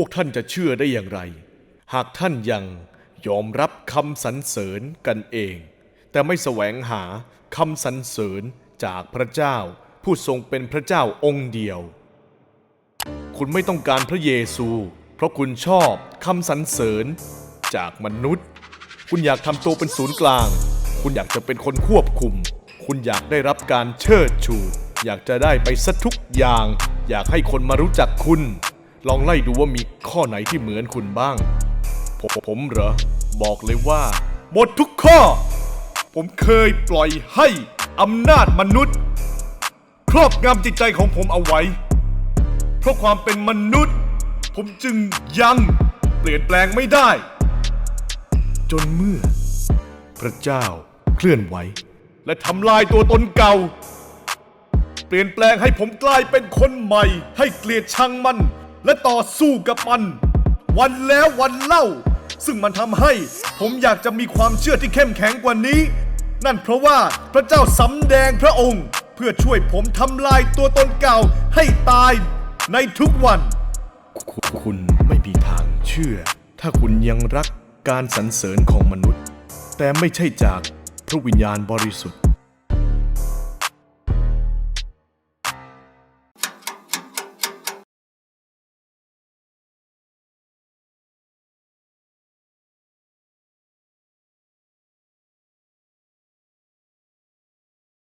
พวกท่านจะเชื่อได้อย่างไร หากท่านยังยอมรับคำสรรเสริญกันเอง แต่ไม่แสวงหาคำสรรเสริญจากพระเจ้า ผู้ทรงเป็นพระเจ้าองค์เดียว คุณไม่ต้องการพระเยซู เพราะคุณชอบคำสรรเสริญจากมนุษย์ คุณอยากทำตัวเป็นศูนย์กลาง คุณอยากจะเป็นคนควบคุม คุณอยากได้รับการเชิดชู อยากจะได้ไปสักทุกอย่าง อยากให้คนมารู้จักคุณ ลองไล่ดูว่ามีข้อไหนที่เหมือนคุณบ้าง ผมผมเหรอ บอกเลยว่า หมดทุกข้อ ผมเคยปล่อยให้อำนาจมนุษย์ ครอบงำจิตใจของผมเอาไว้ เพราะความเป็นมนุษย์ ผมจึงยังเปลี่ยนแปลงไม่ได้ จนเมื่อ พระเจ้าเคลื่อนไหว และทำลายตัวตนเก่า เปลี่ยนแปลงให้ผมกลายเป็นคนใหม่ ให้เกลียดชังมัน และต่อสู้กับมัน วันแล้ววันเล่า ซึ่งมันทำให้ผมอยากจะมีความเชื่อที่เข้มแข็งกว่านี้ นั่นเพราะว่าพระเจ้าสำแดงพระองค์ เพื่อช่วยผมทำลายตัวตนเก่าให้ตายในทุกวัน คุณไม่มีทางเชื่อ ถ้าคุณยังรักการสรรเสริญของมนุษย์ แต่ไม่ใช่จากพระวิญญาณบริสุทธิ์